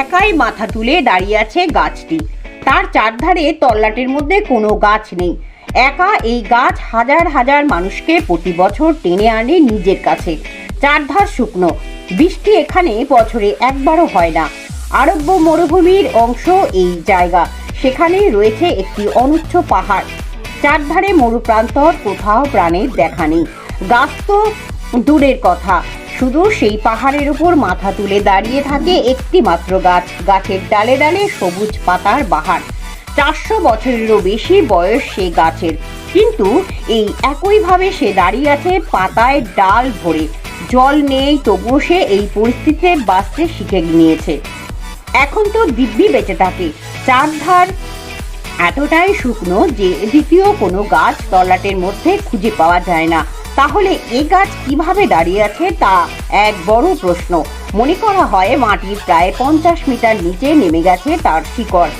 একাই মাথা তুলে দাঁড়িয়ে আছে গাছটি। তার চারধারে তল্লাটের মধ্যে কোনো গাছ নেই। একা এই গাছ হাজার হাজার মানুষকে প্রতি বছর টেনে আনে নিজের কাছে। চারধার শুকনো। বৃষ্টি এখানে বছরে একবারও হয় না। আরব্য মরুভূমির অংশ এই জায়গা। সেখানে রয়েছে একটি অনুচ্চ পাহাড়। চারধারে মরুপ্রান্তর কোথাও প্রাণের দেখা নেই। গাছ তো দূরের কথা। শুধু সেই পাহাড়ের উপর মাথা তুলে দাঁড়িয়ে থাকে একটি মাত্র গাছ। গাছের ডালে ডালে সবুজ পাতার বাহার। চারশো বছরেরও বেশি বয়স সে গাছের। কিন্তু এই একইভাবে সে দাঁড়িয়ে আছে পাতায় ডাল ভরে। জল নেই, তবুও সে এই পরিস্থিতিতে বাঁচতে শিখে নিয়েছে। এখন তো দিব্যি বেঁচে থাকে। চারধার এতটাই শুকনো যে দ্বিতীয় কোনো গাছ তলাটের মধ্যে খুঁজে পাওয়া যায় না। তাহলে এ গাছ কীভাবে দাঁড়িয়ে আছে তা এক বড় প্রশ্ন। মনে করা হয় মাটির প্রায় পঞ্চাশ মিটার নিচে নেমে গেছে তার শিকড়।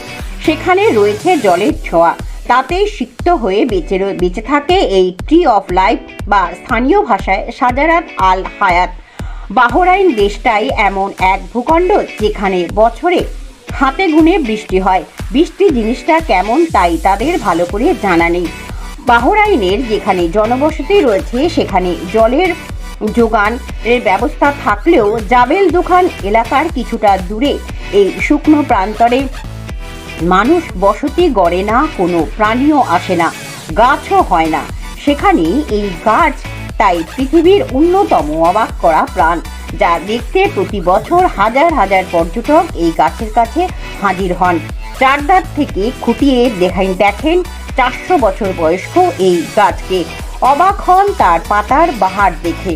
সেখানে রয়েছে জলের ছোঁয়া। তাতে সিক্ত হয়ে বেঁচে বেঁচে থাকে এই ট্রি অফ লাইফ বা স্থানীয় ভাষায় সাজারাত আল হায়াত। বাহরাইন দেশটাই এমন এক ভূখণ্ড যেখানে বছরে হাতে গুনে বৃষ্টি হয়। বৃষ্টি জিনিসটা কেমন তাই তাদের ভালো করে জানা নেই। বাহরাইনের যেখানে জনবসতি রয়েছে, সেখানে জলের যোগান এর ব্যবস্থা থাকলেও জাবেল দোকান এলাকার কিছুটা দূরে। এই শুকনো প্রান্তরে মানুষ বসতি গড়ে না, কোনো প্রাণীও আসে না, গাছও হয় না। সেখানে এই গাছ, তাই পৃথিবীর অন্যতম অবাক করা প্রাণ, যা দেখতে প্রতি বছর হাজার হাজার পর্যটক এই গাছের কাছে হাজির হন। চারদার থেকে খুঁটিয়ে দেখান দেখেন চারশো বছর বয়স্ক এই গাছকে অবাক হন তার পাতার বাহার দেখে।